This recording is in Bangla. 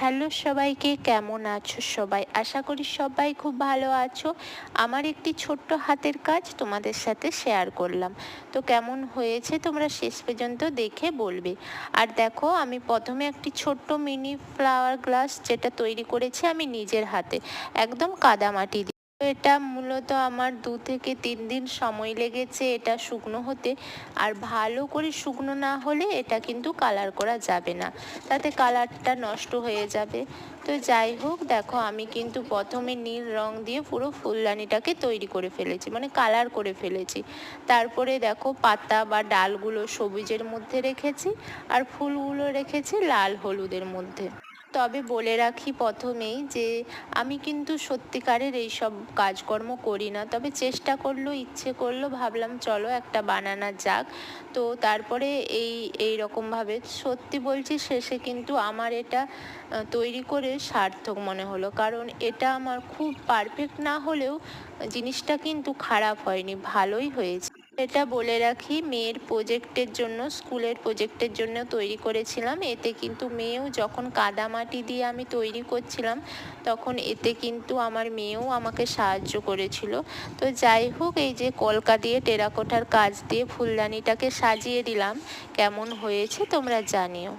হ্যালো সবাইকে, কেমন আছো সবাই? আশা করি সবাই খুব ভালো আছো। আমার একটি ছোট্ট হাতের কাজ তোমাদের সাথে শেয়ার করলাম। তো কেমন হয়েছে তোমরা শেষ পর্যন্ত দেখে বলবে। আর দেখো, আমি প্রথমে একটি ছোট্ট মিনি ফ্লাওয়ার গ্লাস যেটা তৈরি করেছি আমি নিজের হাতে। একদম কাদামাটি এটা মূলত আমার দু থেকে তিন দিন সময় লেগেছে এটা শুকনো হতে। আর ভালো করে শুকনো না হলে এটা কিন্তু কালার করা যাবে না। তাতে কালারটা নষ্ট হয়ে যাবে। তো যাই হোক, দেখো আমি কিন্তু প্রথমে নীল রং দিয়ে পুরো ফুলদানিটাকে তৈরি করে ফেলেছি মানে কালার করে ফেলেছি। তারপরে দেখো পাতা বা ডালগুলো সবুজের মধ্যে রেখেছি, আর ফুলগুলো রেখেছি লাল হলুদের মধ্যে। তবে বলে রাখি প্রথমেই যে আমি কিন্তু সত্যিকারের এই সব কাজকর্ম করি না। তবে চেষ্টা করল, ইচ্ছে করল, ভাবলাম চলো একটা বানানা যাক। তো তারপরে এই এই রকমভাবে সত্যি বলছি শেষে কিন্তু আমার এটা তৈরি করে সার্থক মনে হলো। কারণ এটা আমার খুব পারফেক্ট না হলেও জিনিসটা কিন্তু খারাপ হয়নি, ভালোই হয়েছে। এটা বলে রাখি, মেয়ের প্রোজেক্টের জন্য, স্কুলের প্রোজেক্টের জন্য তৈরি করেছিলাম। এতে কিন্তু মেয়েও যখন কাদামাটি দিয়ে আমি তৈরি করছিলাম, তখন এতে কিন্তু আমার মেয়েও আমাকে সাহায্য করেছিল। তো যাই হোক, এই যে কলকা দিয়ে টেরাকোটার কাজ দিয়ে ফুলদানিটাকে সাজিয়ে দিলাম। কেমন হয়েছে তোমরা জানিও।